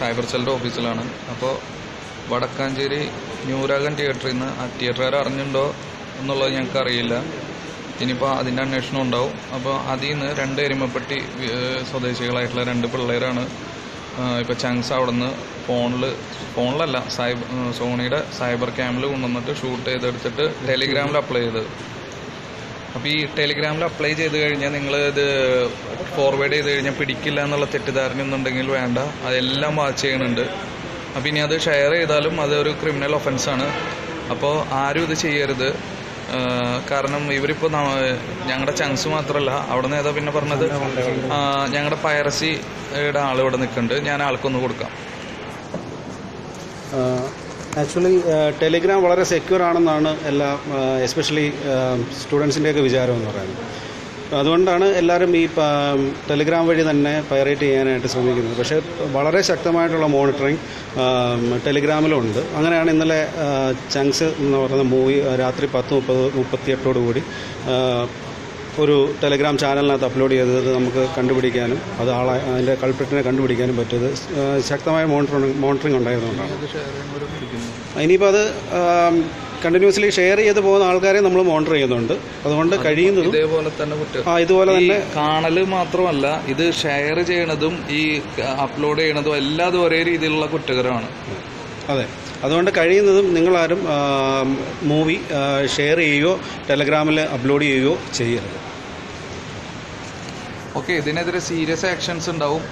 Cyber സെല്ലിന്റെ ഓഫീസിലാണ്. അപ്പോൾ വടക്കാഞ്ചേരി ന്യൂരാഗൻ തിയേറ്ററിൽ നിന്ന് ആ തിയേറ്ററുകാർ അറിഞ്ഞിട്ടുണ്ടോ എന്നുള്ളത് ഞങ്ങൾക്ക് അറിയില്ല. ഇനിയിപ്പോൾ അതിന്റെ അന്വേഷണം ഉണ്ടാവും. അപ്പോൾ അതിൽ നിന്ന് രണ്ട് എരുമപ്പെട്ടി സ്വദേശികളായിട്ടുള്ള രണ്ട് പിള്ളേരാണ് ഇപ്പോൾ ചങ്സ് അവിടെ നിന്ന് ഫോണിൽ ഫോണിലല്ല സൈബർ സോണിയുടെ സൈബർ ക്യാമിൽ കൊണ്ടുവന്നിട്ട് ഷൂട്ട് ചെയ്തെടുത്തിട്ട് ടെലിഗ്രാമിൽ അപ്ലൈ ചെയ്തത്. അപ്പോൾ ഈ ടെലിഗ്രാമിൽ അപ്ലൈ ചെയ്ത് കഴിഞ്ഞാൽ നിങ്ങൾ ഇത് ഫോർവേഡ് ചെയ്ത് കഴിഞ്ഞാൽ പിടിക്കില്ല എന്നുള്ള തെറ്റിദ്ധാരണ ഒന്നുണ്ടെങ്കിൽ വേണ്ട. അതെല്ലാം വാച്ച് ചെയ്യണുണ്ട് അപ്പോൾ ഇനി അത് ഷെയർ ചെയ്താലും അതൊരു ക്രിമിനൽ ഒഫൻസാണ് അപ്പോൾ ആരും ഇത് ചെയ്യരുത്. കാരണം ഇവരിപ്പോൾ ഞങ്ങളുടെ ചങ്സ് മാത്രമല്ല അവിടെ നിന്ന് ഏതാ പിന്നെ പറഞ്ഞത്? ഞങ്ങളുടെ പയറസിയുടെ ആൾ ഇവിടെ നിൽക്കുന്നുണ്ട്. ഞാൻ ആൾക്കൊന്ന് കൊടുക്കാം. ആക്ച്വലി ടെലിഗ്രാം വളരെ സെക്യൂർ ആണെന്നാണ് എല്ലാ എസ്പെഷ്യലി സ്റ്റുഡൻസിന്റെയൊക്കെ വിചാരം എന്ന് പറയുന്നത്. അതുകൊണ്ടാണ് എല്ലാവരും ഈ ടെലിഗ്രാം വഴി തന്നെ പൈറേറ്റ് ചെയ്യാനായിട്ട് ശ്രമിക്കുന്നത്. പക്ഷേ വളരെ ശക്തമായിട്ടുള്ള മോണിറ്ററിങ് ടെലിഗ്രാമിലുണ്ട് അങ്ങനെയാണ് ഇന്നലെ ചങ്സ് എന്ന് പറയുന്ന മൂവി രാത്രി പത്ത് മുപ്പത് മുപ്പത്തിയെട്ടോടു കൂടി ആ, ഒരു ടെലിഗ്രാം ചാനലിനകത്ത് അപ്ലോഡ് ചെയ്തത് നമുക്ക് കണ്ടുപിടിക്കാനും അത് ആളെ അതിന്റെ കൾപ്രിറ്റിനെ കണ്ടുപിടിക്കാനും പറ്റിയത് ശക്തമായ മോണിറ്ററിങ് മോണിറ്ററിങ് ഉണ്ടായതുകൊണ്ടാണ് ഇനിയിപ്പോൾ അത് കണ്ടിന്യൂസ്ലി ഷെയർ ചെയ്ത് പോകുന്ന ആൾക്കാരെ നമ്മൾ മോണിറ്റർ ചെയ്യുന്നുണ്ട്. അതുകൊണ്ട് കഴിയുന്നതും ഇതേപോലെ തന്നെ കുറ്റം. ആ ഇതുപോലെ തന്നെ കാണൽ മാത്രമല്ല ഇത് ഷെയർ ചെയ്യണതും ഈ അപ്ലോഡ് ചെയ്യണതും എല്ലാം ഒരേ രീതിയിലുള്ള കുറ്റകരമാണ്. അതെ. അതുകൊണ്ട് കഴിയുന്നതും നിങ്ങളാരും മൂവി ഷെയർ ചെയ്യുകയോ ടെലഗ്രാമിൽ അപ്ലോഡ് ചെയ്യുകയോ ചെയ്യരുത്. ഓക്കെ ഇതിനെതിരെ സീരിയസ് ആക്ഷൻസ് ഉണ്ടാവും.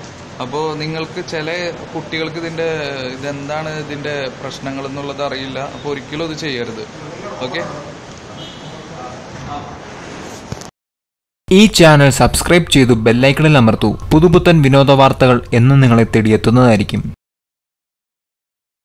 അപ്പോൾ നിങ്ങൾക്ക് ചില കുട്ടികൾക്ക് ഇതിന്റെ ഇതെന്താണ് ഇതിന്റെ പ്രശ്നങ്ങൾ എന്നുള്ളത് അറിയില്ല. അപ്പോൾ ഒരിക്കലും ഇത് ചെയ്യരുത്. ഓക്കെ? ഈ ചാനൽ സബ്സ്ക്രൈബ് ചെയ്തു ബെല്ലൈക്കണിൽ അമർത്തു. പുതുപുത്തൻ വിനോദ വാർത്തകൾ എന്ന് നിങ്ങളെ തേടിയെത്തുന്നതായിരിക്കും.